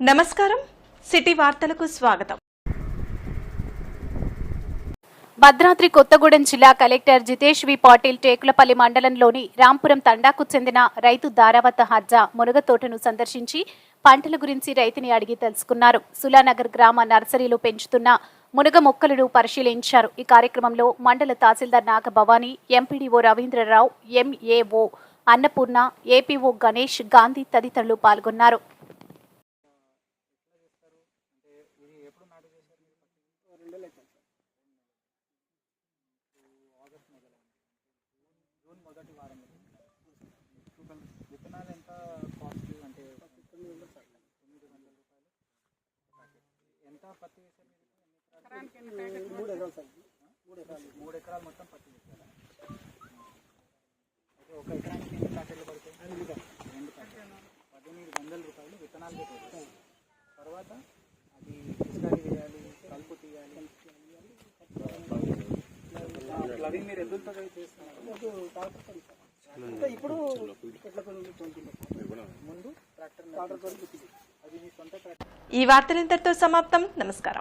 నమస్కారం. సిటీ వార్తలకు స్వాగతం. భద్రాద్రి కొత్తగూడెం జిల్లా కలెక్టర్ జితేష్ వి పాటిల్ టేకులపల్లి మండలంలోని రాంపురం తండాకు చెందిన రైతు దారావత హజ్జా మునగ తోటను సందర్శించి పంటల గురించి రైతుని అడిగి తెలుసుకున్నారు. సులానగర్ గ్రామ నర్సరీలో పెంచుతున్న మునగ మొక్కలను పరిశీలించారు. ఈ కార్యక్రమంలో మండల తహసీల్దార్ Nagabhavani MPDO Ravindrarao MAO Annapurna APO Ganesh Gandhi తదితరులు పాల్గొన్నారు. విత్తనాలు ఎంత కాస్ట్ అంటే? తొమ్మిది వందలు సార్. తొమ్మిది వందల రూపాయలు. ఎంత పత్తి వేసారు మీరు మూడు ఎకరాలు సార్. మూడు ఎకరాలు. మూడు ఎకరాలు మొత్తం పత్తి వేసారా అయితే ఒక ఎకరానికి ఎన్ని ప్యాకెట్లు పడతాయి రెండు రెండు ప్యాకెట్లు. పదిహేను వందల రూపాయలు విత్తనాలు పెట్టారు. తర్వాత? అది పిచికారీ వేయాలి కలుపు తీయాలి. ప్లవింగ్ మీరు ఎదురుతో చేస్తున్నారు? అంటే ఇప్పుడు ముందు ట్రాక్టర్ ట్రాక్టర్ అది మీ సొంత ట్రాక్టర్. ఈ వార్తలు ఇంతటితో సమాప్తం. నమస్కారం.